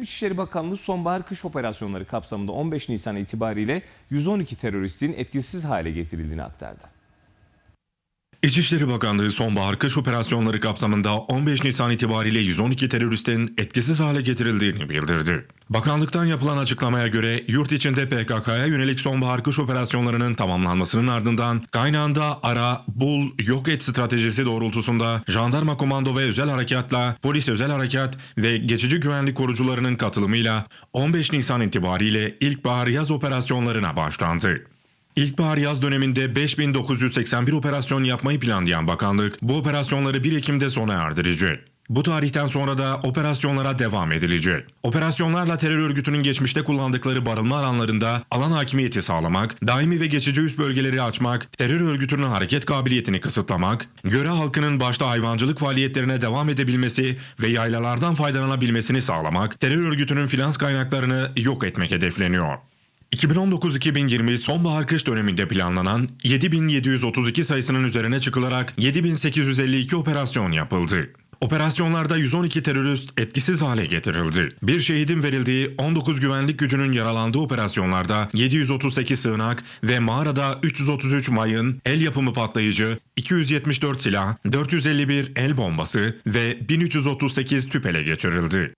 İçişleri Bakanlığı sonbahar kış operasyonları kapsamında 15 Nisan itibariyle 112 teröristin etkisiz hale getirildiğini aktardı. İçişleri Bakanlığı sonbahar kış operasyonları kapsamında 15 Nisan itibariyle 112 teröristin etkisiz hale getirildiğini bildirdi. Bakanlıktan yapılan açıklamaya göre yurt içinde PKK'ya yönelik sonbahar kış operasyonlarının tamamlanmasının ardından kaynağında ara, bul, yok et stratejisi doğrultusunda jandarma komando ve özel harekatla polis özel harekat ve geçici güvenlik korucularının katılımıyla 15 Nisan itibariyle ilkbahar yaz operasyonlarına başlandı. İlkbahar yaz döneminde 5981 operasyon yapmayı planlayan bakanlık bu operasyonları 1 Ekim'de sona erdirecek. Bu tarihten sonra da operasyonlara devam edilecek. Operasyonlarla terör örgütünün geçmişte kullandıkları barınma alanlarında alan hakimiyeti sağlamak, daimi ve geçici üst bölgeleri açmak, terör örgütünün hareket kabiliyetini kısıtlamak, göre halkının başta hayvancılık faaliyetlerine devam edebilmesi ve yaylalardan faydalanabilmesini sağlamak, terör örgütünün finans kaynaklarını yok etmek hedefleniyor. 2019-2020 sonbahar kış döneminde planlanan 7732 sayısının üzerine çıkılarak 7852 operasyon yapıldı. Operasyonlarda 112 terörist etkisiz hale getirildi. Bir şehidin verildiği 19 güvenlik gücünün yaralandığı operasyonlarda 738 sığınak ve mağarada 333 mayın, el yapımı patlayıcı, 274 silah, 451 el bombası ve 1338 tüp ele geçirildi.